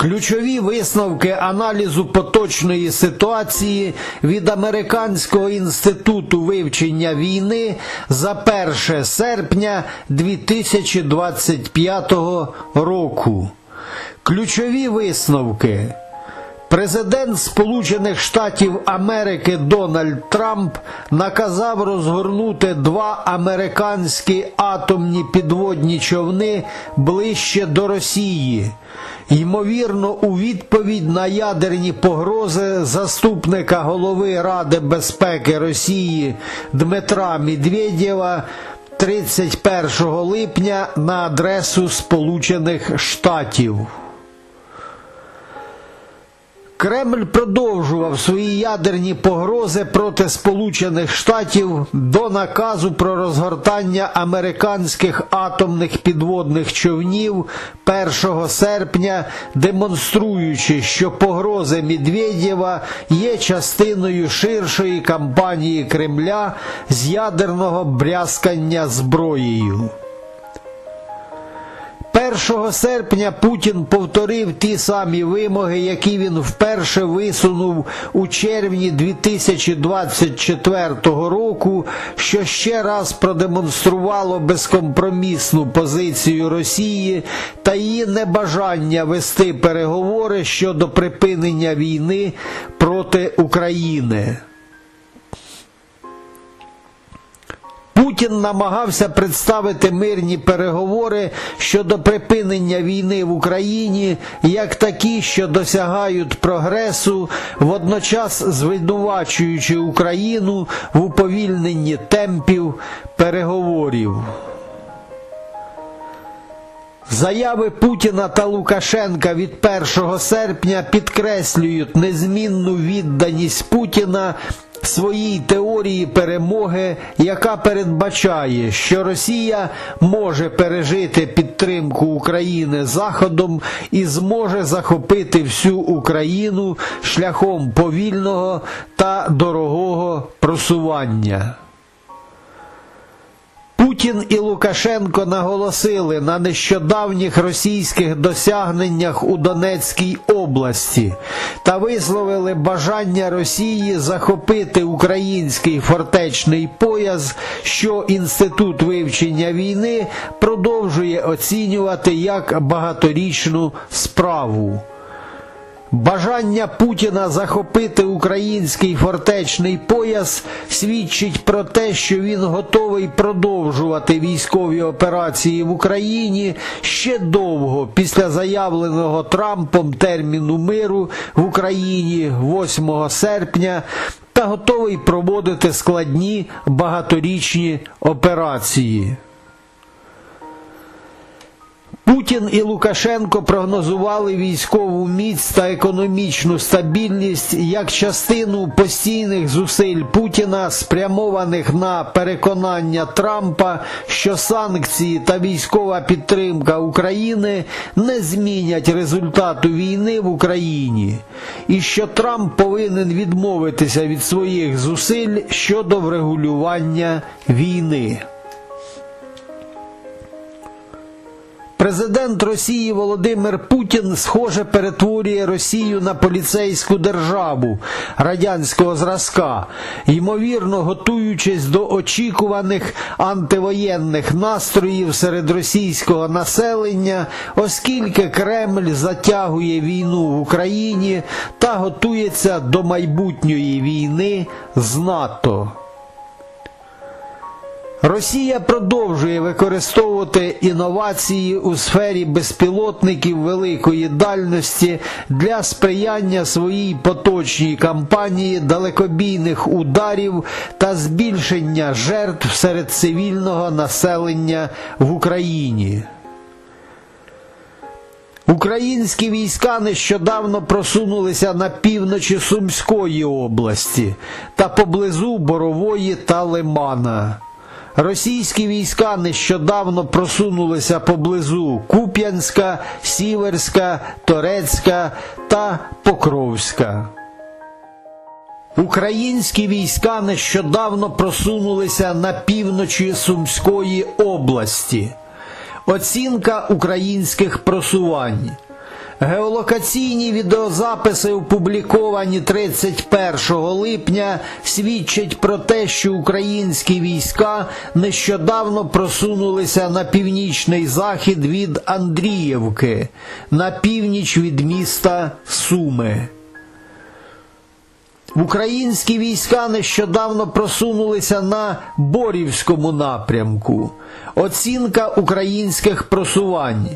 Ключові висновки аналізу поточної ситуації від Американського інституту вивчення війни за 1 серпня 2025 року. Ключові висновки. Президент Сполучених Штатів Америки Дональд Трамп наказав розгорнути два американські атомні підводні човни ближче до Росії. Ймовірно, у відповідь на ядерні погрози заступника голови Ради безпеки Росії Дмитра Медведєва 31 липня на адресу Сполучених Штатів. Кремль продовжував свої ядерні погрози проти Сполучених Штатів до наказу про розгортання американських атомних підводних човнів 1 серпня, демонструючи, що погрози Медведєва є частиною ширшої кампанії Кремля з ядерного брязкання зброєю. 1 серпня Путін повторив ті самі вимоги, які він вперше висунув у червні 2024 року, що ще раз продемонструвало безкомпромісну позицію Росії та її небажання вести переговори щодо припинення війни проти України. Путін намагався представити мирні переговори щодо припинення війни в Україні як такі, що досягають прогресу, водночас звинувачуючи Україну в уповільненні темпів переговорів. Заяви Путіна та Лукашенка від 1 серпня підкреслюють незмінну відданість Путіна своїй теорії перемоги, яка передбачає, що Росія може пережити підтримку України Заходом і зможе захопити всю Україну шляхом повільного та дорогого просування. Путін і Лукашенко наголосили на нещодавніх російських досягненнях у Донецькій області та висловили бажання Росії захопити український фортечний пояс, що Інститут вивчення війни продовжує оцінювати як багаторічну справу. Бажання Путіна захопити український фортечний пояс свідчить про те, що він готовий продовжувати військові операції в Україні ще довго після заявленого Трампом терміну миру в Україні 8 серпня та готовий проводити складні багаторічні операції. Путін і Лукашенко прогнозували військову міць та економічну стабільність як частину постійних зусиль Путіна, спрямованих на переконання Трампа, що санкції та військова підтримка України не змінять результату війни в Україні, і що Трамп повинен відмовитися від своїх зусиль щодо врегулювання війни. Президент Росії Володимир Путін схоже перетворює Росію на поліцейську державу радянського зразка, ймовірно готуючись до очікуваних антивоєнних настроїв серед російського населення, оскільки Кремль затягує війну в Україні та готується до майбутньої війни з НАТО. Росія продовжує використовувати інновації у сфері безпілотників великої дальності для сприяння своїй поточній кампанії далекобійних ударів та збільшення жертв серед цивільного населення в Україні. Українські війська нещодавно просунулися на півночі Сумської області та поблизу Борової та Лимана. Російські війська нещодавно просунулися поблизу Куп'янська, Сіверська, Торецька та Покровська. Українські війська нещодавно просунулися на півночі Сумської області. Оцінка українських просувань. Геолокаційні відеозаписи, опубліковані 31 липня, свідчать про те, що українські війська нещодавно просунулися на північний захід від Андріївки, на північ від міста Суми. Українські війська нещодавно просунулися на Борівському напрямку. Оцінка українських просувань.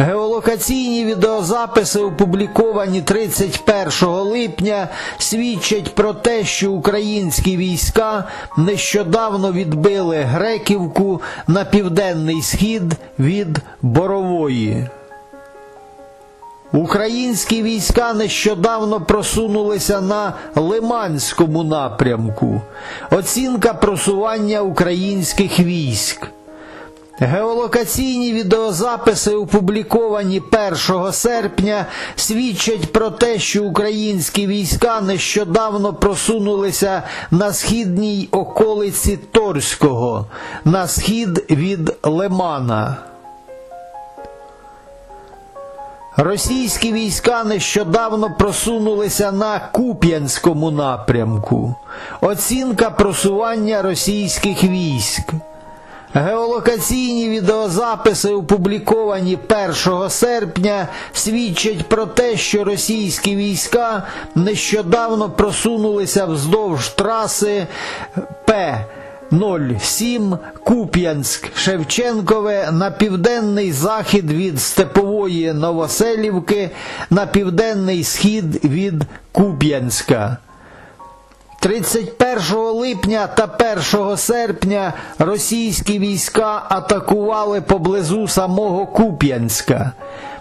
Геолокаційні відеозаписи, опубліковані 31 липня, свідчать про те, що українські війська нещодавно відбили Греківку на південний схід від Борової. Українські війська нещодавно просунулися на Лиманському напрямку. Оцінка просування українських військ. Геолокаційні відеозаписи, опубліковані 1 серпня, свідчать про те, що українські війська нещодавно просунулися на східній околиці Торського, на схід від Лимана. Російські війська нещодавно просунулися на Куп'янському напрямку. Оцінка просування російських військ. Геолокаційні відеозаписи, опубліковані 1 серпня, свідчать про те, що російські війська нещодавно просунулися вздовж траси П. 07 Куп'янськ Шевченкове на південний захід від Степової Новоселівки, на південний схід від Куп'янська. 31 липня та 1 серпня російські війська атакували поблизу самого Куп'янська.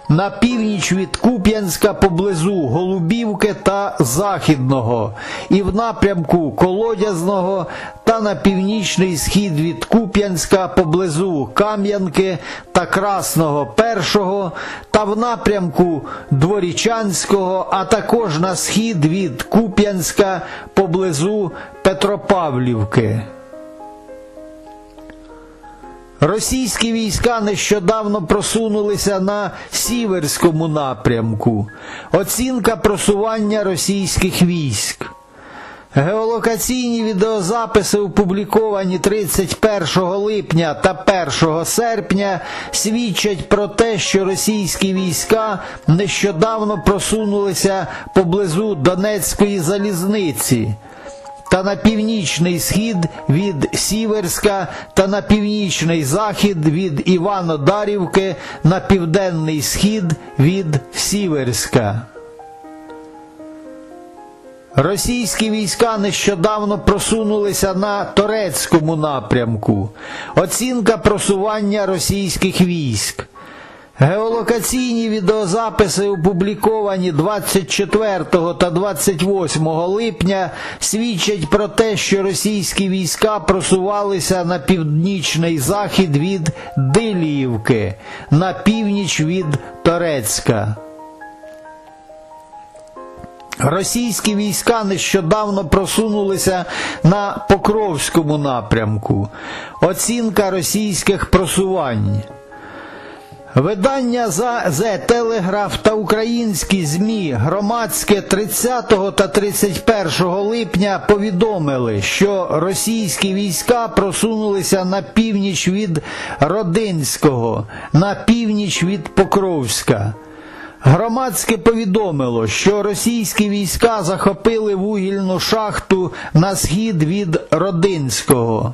На північ від Куп'янська поблизу Голубівки та Західного, і в напрямку Колодязного та на північний схід від Куп'янська поблизу Кам'янки та Красного Першого та в напрямку Дворічанського, а також на схід від Куп'янська поблизу Петропавлівки. Російські війська нещодавно просунулися на Сіверському напрямку. Оцінка просування російських військ. Геолокаційні відеозаписи, опубліковані 31 липня та 1 серпня, свідчать про те, що російські війська нещодавно просунулися поблизу Донецької залізниці та на північний схід від Сіверська та на північний захід від Іванодарівки, на південний схід від Сіверська. Російські війська нещодавно просунулися на Торецькому напрямку. Оцінка просування російських військ. Геолокаційні відеозаписи, опубліковані 24 та 28 липня, свідчать про те, що російські війська просувалися на північний захід від Диліївки, на північ від Торецька. Російські війська нещодавно просунулися на Покровському напрямку. Оцінка російських просувань. Видання за «Зе Телеграф» та українські ЗМІ громадське 30 та 31 липня повідомили, що російські війська просунулися на північ від Родинського, на північ від Покровська. Громадське повідомило, що російські війська захопили вугільну шахту на схід від Родинського.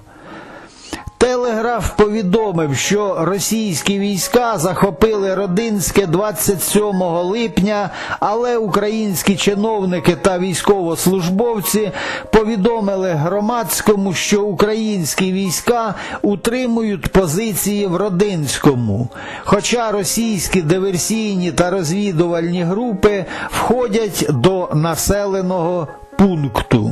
Телеграф повідомив, що російські війська захопили Родинське 27 липня, але українські чиновники та військовослужбовці повідомили громадському, що українські війська утримують позиції в Родинському. Хоча російські диверсійні та розвідувальні групи входять до населеного пункту.